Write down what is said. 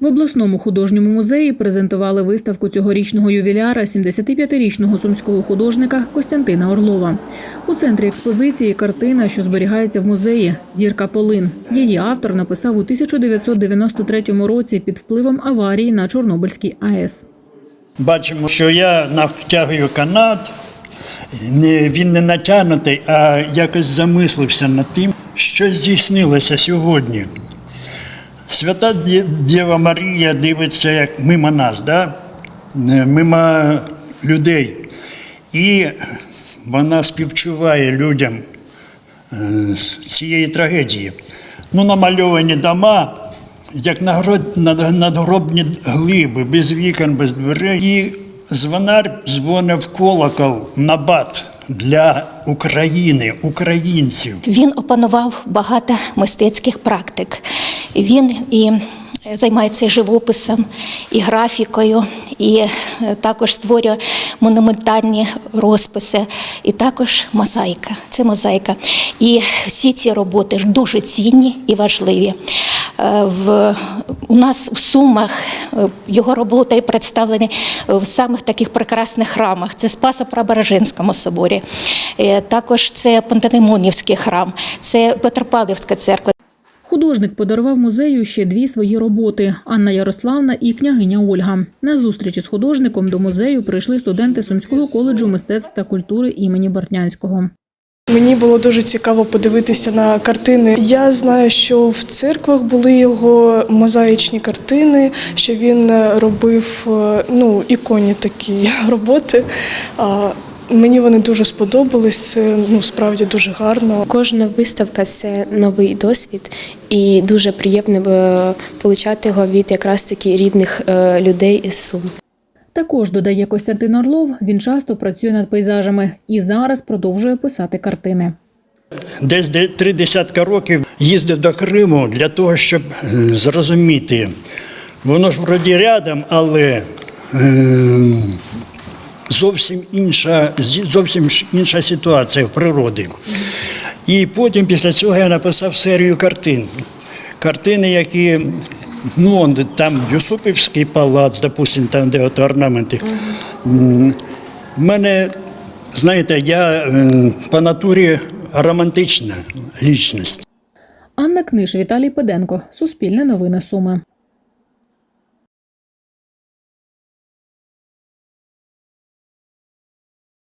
В обласному художньому музеї презентували виставку цьогорічного ювіляра 75-річного сумського художника Костянтина Орлова. У центрі експозиції картина, що зберігається в музеї Зірка Полин. Її автор написав у 1993 році під впливом аварії на Чорнобильській АЕС. Бачимо, що я натягую канат. Він не натягнутий, а якось замислився над тим, що здійснилося сьогодні. Свята Ді- Дєва Марія дивиться як мимо нас, да? Е, мимо людей. І вона співчуває людям е, цієї трагедії. Ну, намальовані дома, як надгробні глиби, без вікон, без дверей. І звонар дзвонив колокол на бат для України, українців. Він опанував багато мистецьких практик. Він і займається живописом, і графікою, і е, також створює монументальні розписи, і також мозаїка. Це мозаїка. І всі ці роботи дуже цінні і важливі. Е, В, у нас в Сумах е, його роботи представлені в самих таких прекрасних храмах. Це Спасо-Преображенському соборі, е, також це Пантелеймонівський храм, це Петропавлівська церква. Художник подарував музею ще дві свої роботи Анна Ярославна і княгиня Ольга. На зустрічі з художником до музею прийшли студенти Сумського коледжу мистецтв та культури імені Бортнянського. Мені було дуже цікаво подивитися на картини. Я знаю, що в церквах були його мозаїчні картини, що він робив е, ну, іконні такі роботи. Мені вони дуже сподобались. Це ну справді дуже гарно. Кожна виставка це новий досвід, і дуже приємно е, получати його від якраз таки рідних е, людей із Сум. Також додає Костянтин Орлов. Він часто працює над пейзажами і зараз продовжує писати картини. Десь три десятка років їздив до Криму для того, щоб е, зрозуміти. Воно ж вроді рядом, але е, зовсім інша, зовсім інша ситуація в природі. І потім після цього я написав серію картин. Картини, які ну, там Юсупівський палац, допустим, там, де от орнаменти. В мене, знаєте, я е, по натурі романтична лічність. Анна Книж, Віталій Педенко. Суспільне новини Суми.